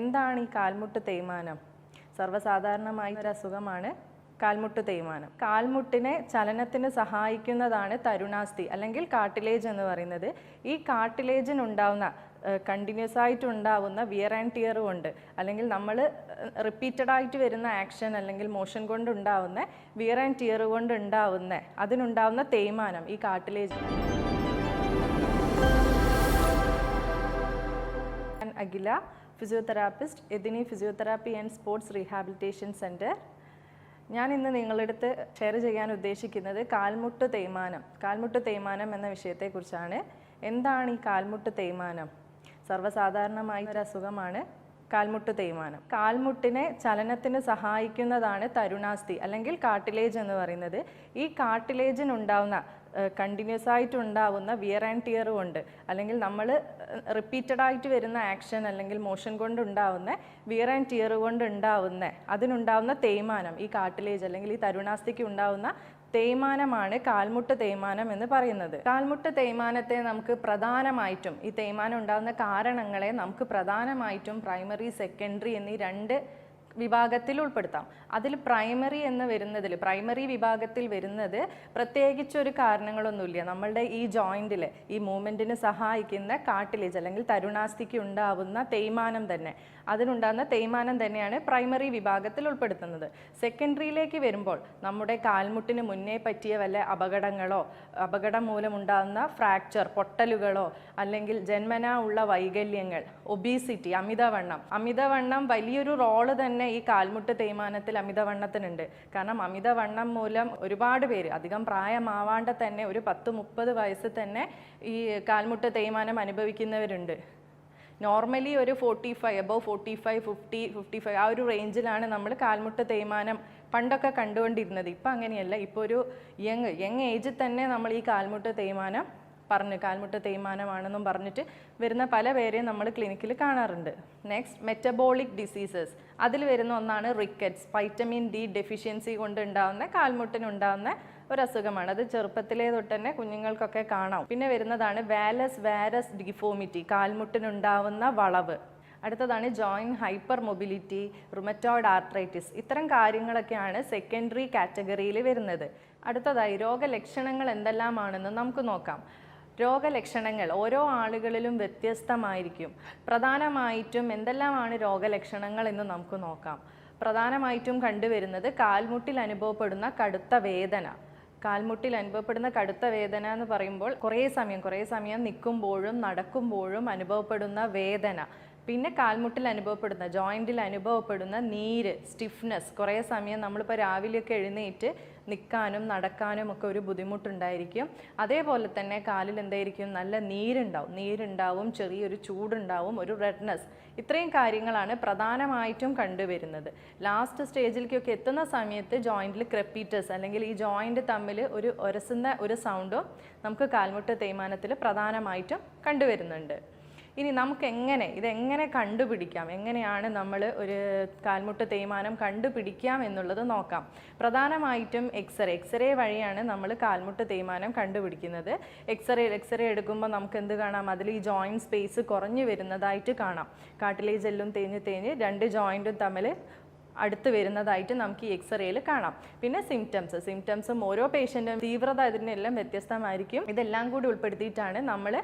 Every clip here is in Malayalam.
എന്താണ് ഈ കാൽമുട്ട് തേയ്മാനം? സർവസാധാരണമായ ഒരു അസുഖമാണ് കാൽമുട്ട് തേയ്മാനം. കാൽമുട്ടിനെ ചലനത്തിന് സഹായിക്കുന്നതാണ് തരുണാസ്ഥി അല്ലെങ്കിൽ കാട്ടിലേജ് എന്ന് പറയുന്നത്. ഈ കാട്ടിലേജിനുണ്ടാവുന്ന കണ്ടിന്യൂസ് ആയിട്ട് ഉണ്ടാവുന്ന വിയർ ആൻഡ് ടിയർ ഉണ്ട് അല്ലെങ്കിൽ നമ്മൾ റിപ്പീറ്റഡ് ആയിട്ട് വരുന്ന ആക്ഷൻ അല്ലെങ്കിൽ മോഷൻ കൊണ്ടുണ്ടാവുന്ന വിയർ ആൻഡ് ടിയർ കൊണ്ട് ഉണ്ടാവുന്ന അതിനുണ്ടാവുന്ന തേയ്മാനം ഈ cartilage. Akhila physiotherapist എദിനി physiotherapy and sports rehabilitation centre ഞാൻ ഇന്ന് നിങ്ങളുടെ അടുത്ത് ഷെയർ ചെയ്യാൻ ഉദ്ദേശിക്കുന്നത് കാൽമുട്ട് തേയ്മാനം കാൽമുട്ട് തേയ്മാനം എന്ന വിഷയത്തെക്കുറിച്ചാണ്. എന്താണ് ഈ കാൽമുട്ട് തേയ്മാനം? സർവസാധാരണമായ ഒരു അസുഖമാണ് കാൽമുട്ട് തേയ്മാനം. കാൽമുട്ടിനെ ചലനത്തിന് സഹായിക്കുന്നതാണ് തരുണാസ്ഥി അല്ലെങ്കിൽ കാട്ടിലേജ് എന്ന് പറയുന്നത്. ഈ കാട്ടിലേജിനുണ്ടാവുന്ന കണ്ടിന്യൂസ് ആയിട്ട് ഉണ്ടാവുന്ന വിയർ ആൻഡ് ടിയർ കൊണ്ട് അല്ലെങ്കിൽ നമ്മൾ റിപ്പീറ്റഡ് ആയിട്ട് വരുന്ന ആക്ഷൻ അല്ലെങ്കിൽ മോഷൻ കൊണ്ടുണ്ടാവുന്ന വിയർ ആൻഡ് ടിയർ കൊണ്ട് ഉണ്ടാവുന്ന അതിനുണ്ടാവുന്ന തേയ്മാനം ഈ കാട്ടിലേജ് അല്ലെങ്കിൽ ഈ തരുണാസ്ഥിക്ക് ഉണ്ടാവുന്ന തേയ്മാനമാണ് കാൽമുട്ട് തേയ്മാനം എന്ന് പറയുന്നത്. കാൽമുട്ട് തേയ്മാനത്തെ നമുക്ക് പ്രധാനമായിട്ടും ഈ തേയ്മാനം ഉണ്ടാകുന്ന കാരണങ്ങളെ നമുക്ക് പ്രധാനമായിട്ടും പ്രൈമറി സെക്കൻഡറി എന്നീ രണ്ട് വിഭാഗത്തിൽ ഉൾപ്പെടുത്താം. അതിൽ പ്രൈമറി എന്ന് വരുന്നതിൽ പ്രൈമറി വിഭാഗത്തിൽ വരുന്നത് പ്രത്യേകിച്ചൊരു കാരണങ്ങളൊന്നുമില്ല. നമ്മളുടെ ഈ ജോയിന്റിൽ ഈ മൂവ്മെന്റിന് സഹായിക്കുന്ന കാട്ടിലേജ് അല്ലെങ്കിൽ തരുണാസ്ഥിക്ക് ഉണ്ടാവുന്ന തേയ്മാനം തന്നെ അതിനുണ്ടാകുന്ന തേയ്മാനം തന്നെയാണ് പ്രൈമറി വിഭാഗത്തിൽ ഉൾപ്പെടുത്തുന്നത്. സെക്കൻഡറിയിലേക്ക് വരുമ്പോൾ നമ്മുടെ കാൽമുട്ടിന് മുന്നേ പറ്റിയ വല്ല അപകടങ്ങളോ അപകടം മൂലമുണ്ടാകുന്ന ഫ്രാക്ചർ പൊട്ടലുകളോ അല്ലെങ്കിൽ ജന്മനാ ഉള്ള വൈകല്യങ്ങൾ ഒബീസിറ്റി അമിതവണ്ണം. അമിതവണ്ണം വലിയൊരു റോൾ തന്നെ ഈ കാൽമുട്ട് തേയ്മാനത്തിൽ അമിതവണ്ണത്തിനുണ്ട്. കാരണം അമിതവണ്ണം മൂലം ഒരുപാട് പേര് അധികം പ്രായമാവാണ്ട് തന്നെ ഒരു പത്ത് മുപ്പത് വയസ്സ് തന്നെ ഈ കാൽമുട്ട് തേയ്മാനം അനുഭവിക്കുന്നവരുണ്ട്. നോർമലി ഒരു forty five above forty five fifty fifty five ആ ഒരു റേഞ്ചിലാണ് നമ്മൾ കാൽമുട്ട് തേയ്മാനം പണ്ടൊക്കെ കണ്ടുകൊണ്ടിരുന്നത്. ഇപ്പം അങ്ങനെയല്ല ഇപ്പോൾ ഒരു യങ് യങ് ഏജിൽ തന്നെ നമ്മൾ ഈ കാൽമുട്ട് തേയ്മാനം പറഞ്ഞു കാൽമുട്ട് തേയ്മാനമാണെന്നും പറഞ്ഞിട്ട് വരുന്ന പല പേരെയും നമ്മൾ ക്ലിനിക്കിൽ കാണാറുണ്ട്. നെക്സ്റ്റ് മെറ്റബോളിക് ഡിസീസസ് അതിൽ വരുന്ന ഒന്നാണ് റിക്കറ്റ്സ് വൈറ്റമിൻ ഡി ഡെഫിഷ്യൻസി കൊണ്ട് ഉണ്ടാകുന്ന കാൽമുട്ടിനുണ്ടാകുന്ന ഒരു അസുഖമാണ് അത് ചെറുപ്പത്തിലേ തൊട്ട് തന്നെ കുഞ്ഞുങ്ങൾക്കൊക്കെ കാണാം. പിന്നെ വരുന്നതാണ് വാലസ് വാരസ് ഡിഫോമിറ്റി കാൽമുട്ടിനുണ്ടാവുന്ന വളവ്. അടുത്തതാണ് joint hyper mobility rheumatoid arthritis ഇത്തരം കാര്യങ്ങളൊക്കെയാണ് സെക്കൻഡറി കാറ്റഗറിയിൽ വരുന്നത്. അടുത്തതായി രോഗലക്ഷണങ്ങൾ എന്തെല്ലാമാണെന്ന് നമുക്ക് നോക്കാം. രോഗലക്ഷണങ്ങൾ ഓരോ ആളുകളിലും വ്യത്യസ്തമായിരിക്കും. പ്രധാനമായിട്ടും എന്തെല്ലാമാണ് രോഗലക്ഷണങ്ങൾ എന്ന് നമുക്ക് നോക്കാം. പ്രധാനമായിട്ടും കണ്ടുവരുന്നത് കാൽമുട്ടിൽ അനുഭവപ്പെടുന്ന കടുത്ത വേദന. കാൽമുട്ടിൽ അനുഭവപ്പെടുന്ന കടുത്ത വേദന എന്ന് പറയുമ്പോൾ കുറേ സമയം കുറേ സമയം നിൽക്കുമ്പോഴും നടക്കുമ്പോഴും അനുഭവപ്പെടുന്ന വേദന. പിന്നെ കാൽമുട്ടിൽ അനുഭവപ്പെടുന്ന ജോയിന്റിൽ അനുഭവപ്പെടുന്ന നീര് സ്റ്റിഫ്നെസ് കുറേ സമയം നമ്മളിപ്പോൾ രാവിലെയൊക്കെ എഴുന്നേറ്റ് നിൽക്കാനും നടക്കാനും ഒക്കെ ഒരു ബുദ്ധിമുട്ടുണ്ടായിരിക്കും. അതേപോലെ തന്നെ കാലിൽ എന്തായിരിക്കും? നല്ല നീരുണ്ടാവും. നീരുണ്ടാവും ചെറിയൊരു ചൂടുണ്ടാവും ഒരു റെഡ്നെസ് ഇത്രയും കാര്യങ്ങളാണ് പ്രധാനമായിട്ടും കണ്ടുവരുന്നത്. ലാസ്റ്റ് സ്റ്റേജിലേക്കൊക്കെ എത്തുന്ന സമയത്ത് ജോയിന്റിൽ ക്രെപ്പീറ്റസ് അല്ലെങ്കിൽ ഈ ജോയിന്റ് തമ്മിൽ ഒരു ഒരസുന്ന ഒരു സൗണ്ടും നമുക്ക് കാൽമുട്ട് തേയ്മാനത്തിൽ പ്രധാനമായിട്ടും കണ്ടുവരുന്നുണ്ട്. ഇനി നമുക്ക് എങ്ങനെ ഇതെങ്ങനെ കണ്ടുപിടിക്കാം? എങ്ങനെയാണ് നമ്മൾ ഒരു കാൽമുട്ട് തേയ്മാനം കണ്ടുപിടിക്കാം എന്നുള്ളത് നോക്കാം. പ്രധാനമായിട്ടും എക്സ്റേ എക്സ്റേ വഴിയാണ് നമ്മൾ കാൽമുട്ട് തേയ്മാനം കണ്ടുപിടിക്കുന്നത്. എക്സ്റേ എക്സ്റേ എടുക്കുമ്പോൾ നമുക്ക് എന്ത് കാണാം? അതിൽ ഈ ജോയിന്റ് സ്പേസ് കുറഞ്ഞു വരുന്നതായിട്ട് കാണാം. കാട്ടിലേജ് എല്ലും തേഞ്ഞ് തേഞ്ഞ് രണ്ട് ജോയിന്റും തമ്മിൽ അടുത്ത് വരുന്നതായിട്ട് നമുക്ക് ഈ എക്സ്റേയിൽ കാണാം. പിന്നെ സിംറ്റംസ് സിംറ്റംസും ഓരോ പേഷ്യന്റും തീവ്രത ഇതിനെല്ലാം വ്യത്യസ്തമായിരിക്കും. ഇതെല്ലാം കൂടി ഉൾപ്പെടുത്തിയിട്ടാണ് നമ്മൾ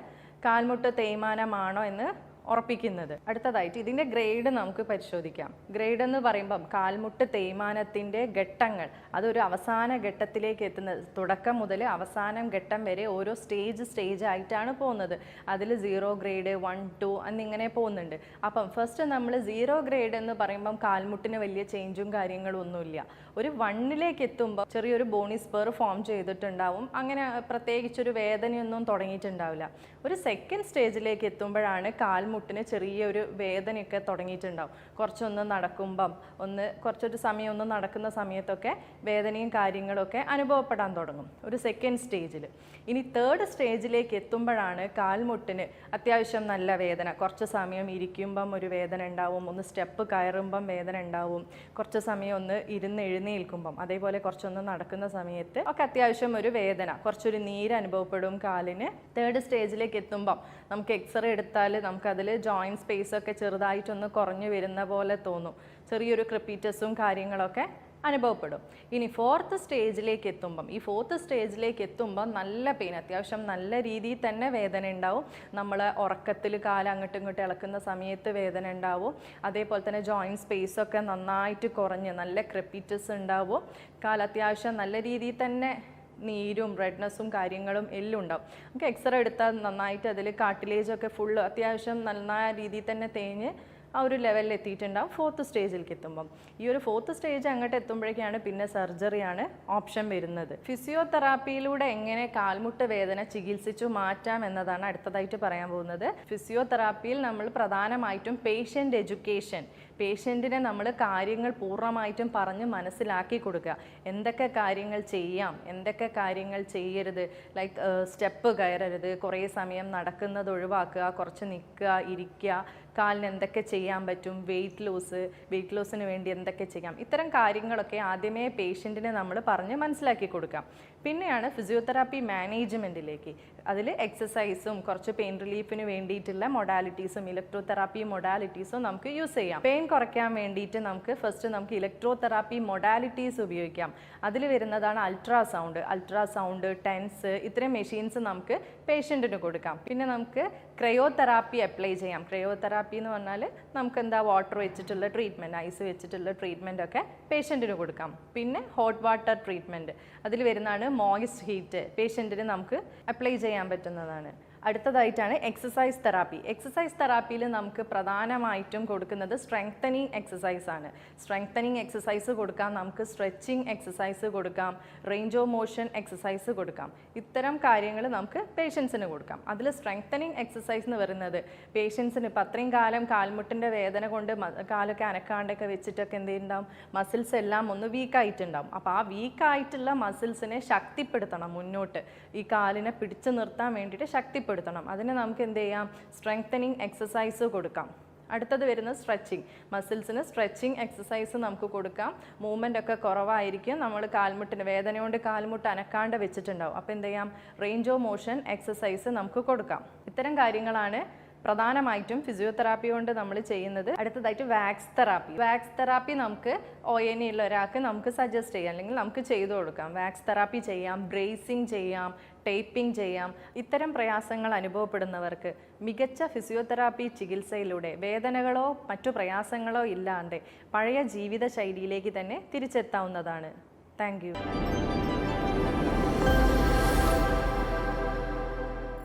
കാൽമുട്ട് തേയ്മാനമാണോ എന്ന് ഉറപ്പിക്കുന്നത്. അടുത്തതായിട്ട് ഇതിന്റെ ഗ്രേഡ് നമുക്ക് പരിശോധിക്കാം. ഗ്രേഡ് എന്ന് പറയുമ്പം കാൽമുട്ട് തേയ്മാനത്തിന്റെ ഘട്ടങ്ങൾ. അതൊരു അവസാന ഘട്ടത്തിലേക്ക് എത്തുന്നത്. തുടക്കം മുതൽ അവസാനം ഘട്ടം വരെ ഓരോ സ്റ്റേജ് സ്റ്റേജ് ആയിട്ടാണ് പോകുന്നത്. അതിൽ സീറോ ഗ്രേഡ് വൺ ടു എന്നിങ്ങനെ പോകുന്നുണ്ട്. അപ്പം ഫസ്റ്റ് നമ്മൾ സീറോ ഗ്രേഡ് എന്ന് പറയുമ്പം കാൽമുട്ടിന് വലിയ ചേഞ്ചും കാര്യങ്ങളും ഒന്നുമില്ല. ഒരു വണ്ണിലേക്ക് എത്തുമ്പോൾ ചെറിയൊരു ബോണി സ്പെർ ഫോം ചെയ്തിട്ടുണ്ടാവും. അങ്ങനെ പ്രത്യേകിച്ചൊരു വേദനയൊന്നും തുടങ്ങിയിട്ടുണ്ടാവില്ല. ഒരു സെക്കൻഡ് സ്റ്റേജിലേക്ക് എത്തുമ്പോഴാണ് കാൽമുട്ടിന് ചെറിയൊരു വേദനയൊക്കെ തുടങ്ങിയിട്ടുണ്ടാവും. കുറച്ചൊന്ന് നടക്കുമ്പം ഒന്ന് കുറച്ചൊരു സമയം ഒന്ന് നടക്കുന്ന സമയത്തൊക്കെ വേദനയും കാര്യങ്ങളൊക്കെ അനുഭവപ്പെടാൻ തുടങ്ങും. ഒരു സെക്കൻഡ് സ്റ്റേജിൽ ഇനി തേർഡ് സ്റ്റേജിലേക്ക് എത്തുമ്പോഴാണ് കാൽമുട്ടിന് അത്യാവശ്യം നല്ല വേദന. കുറച്ച് സമയം ഇരിക്കുമ്പം ഒരു വേദന ഉണ്ടാവും ഒന്ന് സ്റ്റെപ്പ് കയറുമ്പം വേദന ഉണ്ടാവും. കുറച്ച് സമയം ഒന്ന് ഇരുന്ന് എഴുന്നേൽക്കുമ്പം അതേപോലെ കുറച്ചൊന്ന് നടക്കുന്ന സമയത്ത് ഒക്കെ അത്യാവശ്യം ഒരു വേദന. കുറച്ചൊരു നീര് അനുഭവപ്പെടും കാലിന്. തേർഡ് സ്റ്റേജിലേക്ക് എത്തുമ്പം നമുക്ക് എക്സ്റേ എടുത്താൽ നമുക്കത് അതിൽ ജോയിന്റ് സ്പേസ് ഒക്കെ ചെറുതായിട്ടൊന്ന് കുറഞ്ഞു വരുന്ന പോലെ തോന്നും. ചെറിയൊരു ക്രിപ്പീറ്റസും കാര്യങ്ങളൊക്കെ അനുഭവപ്പെടും. ഇനി ഫോർത്ത് സ്റ്റേജിലേക്ക് എത്തുമ്പം ഈ ഫോർത്ത് സ്റ്റേജിലേക്ക് എത്തുമ്പം നല്ല പെയിൻ അത്യാവശ്യം നല്ല രീതിയിൽ തന്നെ വേദന ഉണ്ടാവും. നമ്മൾ ഉറക്കത്തിൽ കാല അങ്ങോട്ടും ഇങ്ങോട്ടും ഇളക്കുന്ന സമയത്ത് വേദന ഉണ്ടാവും. അതേപോലെ തന്നെ ജോയിന്റ് സ്പേസ് ഒക്കെ നന്നായിട്ട് കുറഞ്ഞ് നല്ല ക്രിപ്പീറ്റസ് ഉണ്ടാവും. കാല അത്യാവശ്യം നല്ല രീതിയിൽ തന്നെ നീരും റെഡ്നെസ്സും കാര്യങ്ങളും എല്ലാം ഉണ്ടാവും. നമുക്ക് എക്സ്റേ എടുത്താൽ നന്നായിട്ട് അതിൽ കാട്ടിലേജൊക്കെ ഫുള്ള് അത്യാവശ്യം നന്നായ രീതിയിൽ തന്നെ തേഞ്ഞ് ആ ഒരു ലെവലിൽ എത്തിയിട്ടുണ്ടാവും. ഫോർത്ത് സ്റ്റേജിലേക്ക് എത്തുമ്പം. ഈ ഒരു ഫോർത്ത് സ്റ്റേജ് അങ്ങോട്ട് എത്തുമ്പോഴേക്കാണ് പിന്നെ സർജറിയാണ് ഓപ്ഷൻ വരുന്നത്. ഫിസിയോതെറാപ്പിയിലൂടെ എങ്ങനെ കാൽമുട്ട് വേദന ചികിത്സിച്ചു മാറ്റാം എന്നതാണ് അടുത്തതായിട്ട് പറയാൻ പോകുന്നത്. ഫിസിയോതെറാപ്പിയിൽ നമ്മൾ പ്രധാനമായിട്ടും പേഷ്യന്റ് എഡ്യൂക്കേഷൻ പേഷ്യന്റിനെ നമ്മൾ കാര്യങ്ങൾ പൂർണമായിട്ടും പറഞ്ഞ് മനസ്സിലാക്കി കൊടുക്കുക. എന്തൊക്കെ കാര്യങ്ങൾ ചെയ്യാം എന്തൊക്കെ കാര്യങ്ങൾ ചെയ്യരുത് ലൈക്ക് സ്റ്റെപ്പ് കയറരുത് കുറേ സമയം നടക്കുന്നത് ഒഴിവാക്കുക കുറച്ച് നിൽക്കുക ഇരിക്കുക കാലിന് എന്തൊക്കെ ചെയ്യാൻ പറ്റും വെയിറ്റ് ലോസ് വെയിറ്റ് ലോസിന് വേണ്ടി എന്തൊക്കെ ചെയ്യാം ഇത്തരം കാര്യങ്ങളൊക്കെ ആദ്യമേ പേഷ്യന്റിനെ നമ്മൾ പറഞ്ഞ് മനസ്സിലാക്കി കൊടുക്കാം. പിന്നെയാണ് ഫിസിയോതെറാപ്പി മാനേജ്മെന്റിലേക്ക് അതിൽ എക്സസൈസും കുറച്ച് പെയിൻ റിലീഫിന് വേണ്ടിയിട്ടുള്ള മൊഡാലിറ്റീസും ഇലക്ട്രോ തെറാപ്പി മൊഡാലിറ്റീസും നമുക്ക് യൂസ് ചെയ്യാം. പെയിൻ കുറയ്ക്കാൻ വേണ്ടിയിട്ട് നമുക്ക് ഫസ്റ്റ് നമുക്ക് ഇലക്ട്രോ തെറാപ്പി മൊഡാലിറ്റീസ് ഉപയോഗിക്കാം. അതിൽ വരുന്നതാണ് അൾട്രാസൗണ്ട് അൾട്രാസൗണ്ട് ടെൻസ് ഇത്രയും മെഷീൻസ് നമുക്ക് പേഷ്യന്റിന് കൊടുക്കാം. പിന്നെ നമുക്ക് ക്രയോ തെറാപ്പി അപ്ലൈ ചെയ്യാം. ക്രയോ തെറാപ്പി എന്ന് പറഞ്ഞാൽ നമുക്ക് എന്താ വാട്ടർ വെച്ചിട്ടുള്ള ട്രീറ്റ്മെന്റ് ഐസ് വെച്ചിട്ടുള്ള ട്രീറ്റ്മെന്റ് ഒക്കെ പേഷ്യന്റിന് കൊടുക്കാം. പിന്നെ ഹോട്ട് വാട്ടർ ട്രീറ്റ്മെന്റ് അതിൽ വരുന്നതാണ് മോയിസ്റ്റ് ഹീറ്റ് പേഷ്യന്റിന് നമുക്ക് അപ്ലൈ ചെയ്യാൻ പറ്റുന്നതാണ് അടുത്തതായിട്ടാണ് എക്സസൈസ് തെറാപ്പി എക്സസൈസ് തെറാപ്പിയിൽ നമുക്ക് പ്രധാനമായിട്ടും കൊടുക്കുന്നത് സ്ട്രെങ്തനിങ് എക്സസൈസ് ആണ്. സ്ട്രെങ്തനിങ് എക്സസൈസ് കൊടുക്കാം നമുക്ക് സ്ട്രെച്ചിങ് എക്സസൈസ് കൊടുക്കാം റേഞ്ച് ഓഫ് മോഷൻ എക്സസൈസ് കൊടുക്കാം. ഇത്തരം കാര്യങ്ങൾ നമുക്ക് പേഷ്യൻസിന് കൊടുക്കാം. അതിൽ സ്ട്രെങ്തനിങ് എക്സസൈസ് എന്ന് പറയുന്നത് പേഷ്യൻസിന് ഇപ്പം അത്രയും കാലം കാൽമുട്ടിന്റെ വേദന കൊണ്ട് കാലൊക്കെ അനക്കാണ്ടൊക്കെ വെച്ചിട്ടൊക്കെ എന്ത് ചെയ്യുന്നുണ്ടാവും മസിൽസ് എല്ലാം ഒന്ന് വീക്കായിട്ടുണ്ടാവും അപ്പോൾ ആ വീക്കായിട്ടുള്ള മസിൽസിനെ ശക്തിപ്പെടുത്തണം മുന്നോട്ട്. ഈ കാലിനെ പിടിച്ചു നിർത്താൻ വേണ്ടിയിട്ട് ശക്തിപ്പെടുത്തണം. അതിന് നമുക്ക് എന്ത് ചെയ്യാം? സ്ട്രെങ്തനിങ് എക്സസൈസ് കൊടുക്കാം. അടുത്തത് വരുന്നത് സ്ട്രെച്ചിങ് മസിൽസിന് സ്ട്രെച്ചിങ് എക്സസൈസ് നമുക്ക് കൊടുക്കാം. മൂവ്മെന്റ് ഒക്കെ കുറവായിരിക്കും. നമ്മൾ കാൽമുട്ടിന് വേദന കൊണ്ട് കാൽമുട്ട് അനക്കാണ്ട് വെച്ചിട്ടുണ്ടാവും. അപ്പോൾ എന്ത് ചെയ്യാം? റേഞ്ച് ഓഫ് മോഷൻ എക്സസൈസ് നമുക്ക് കൊടുക്കാം. ഇത്തരം കാര്യങ്ങളാണ് പ്രധാനമായിട്ടും ഫിസിയോതെറാപ്പി കൊണ്ട് നമ്മൾ ചെയ്യുന്നത് അടുത്തതായിട്ട് വാക്സ് തെറാപ്പി വാക്സ് തെറാപ്പി നമുക്ക് ഒ എൻ ഉള്ള ഒരാൾക്ക് നമുക്ക് സജസ്റ്റ് ചെയ്യാം. അല്ലെങ്കിൽ നമുക്ക് ചെയ്തു കൊടുക്കാം. വാക്സ് തെറാപ്പി ചെയ്യാം ബ്രേസിങ് ചെയ്യാം ടേപ്പിംഗ് ചെയ്യാം. ഇത്തരം പ്രയാസങ്ങൾ അനുഭവപ്പെടുന്നവർക്ക് മികച്ച ഫിസിയോതെറാപ്പി ചികിത്സയിലൂടെ വേദനകളോ മറ്റു പ്രയാസങ്ങളോ ഇല്ലാതെ പഴയ ജീവിത ശൈലിയിലേക്ക് തന്നെ തിരിച്ചെത്താവുന്നതാണ്. താങ്ക്